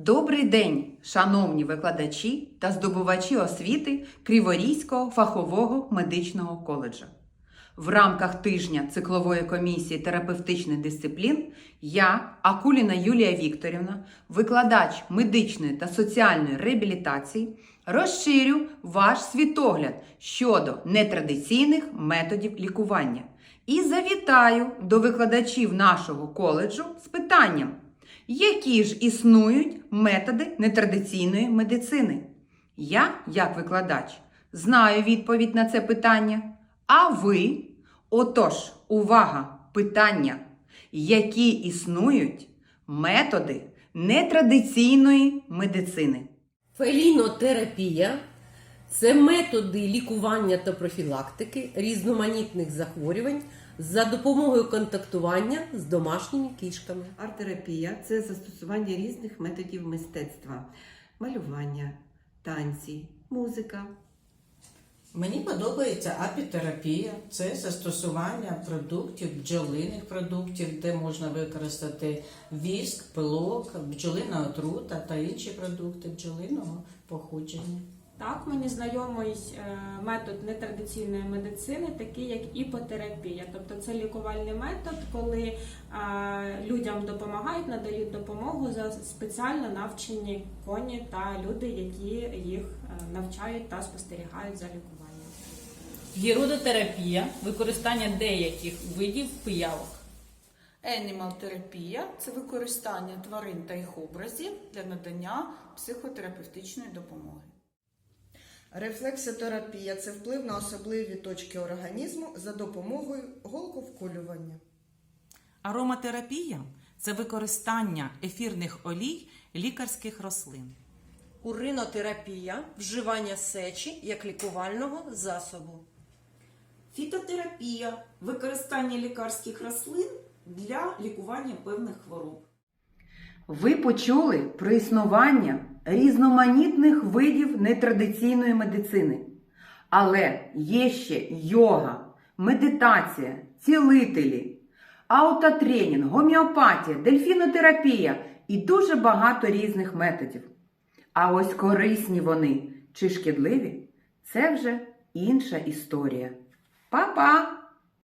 Добрий день, шановні викладачі та здобувачі освіти Криворізького фахового медичного коледжа. В рамках тижня циклової комісії терапевтичних дисциплін я, Акуліна Юлія Вікторівна, викладач медичної та соціальної реабілітації, розширю ваш світогляд щодо нетрадиційних методів лікування і завітаю до викладачів нашого коледжу з питанням. Які ж існують методи нетрадиційної медицини? Я, як викладач, знаю відповідь на це питання. А ви? Отож, увага! Питання. Які існують методи нетрадиційної медицини? Фелінотерапія це методи лікування та профілактики різноманітних захворювань за допомогою контактування з домашніми кішками. Арт-терапія це застосування різних методів мистецтва: малювання, танці, музика. Мені подобається апітерапія. Це застосування продуктів, бджолиних продуктів, де можна використати віск, пилок, бджолина отрута та інші продукти бджолиного походження. Так, мені знайомий е, метод нетрадиційної медицини, такий як іпотерапія. Тобто це лікувальний метод, коли е, людям допомагають, надають допомогу за спеціально навчені коні та люди, які їх е, навчають та спостерігають за лікуванням. Гіродотерапія використання деяких видів пиявок. Енімал-терапія це використання тварин та їх образів для надання психотерапевтичної допомоги. Рефлексотерапія це вплив на особливі точки організму за допомогою голковколювання. Ароматерапія це використання ефірних олій лікарських рослин. Уринотерапія вживання сечі як лікувального засобу. Фітотерапія використання лікарських рослин для лікування певних хвороб. Ви почули про існування різноманітних видів нетрадиційної медицини. Але є ще йога, медитація, цілителі, аутотренінг, гомеопатія, дельфінотерапія і дуже багато різних методів. А ось корисні вони чи шкідливі це вже інша історія. Па-па!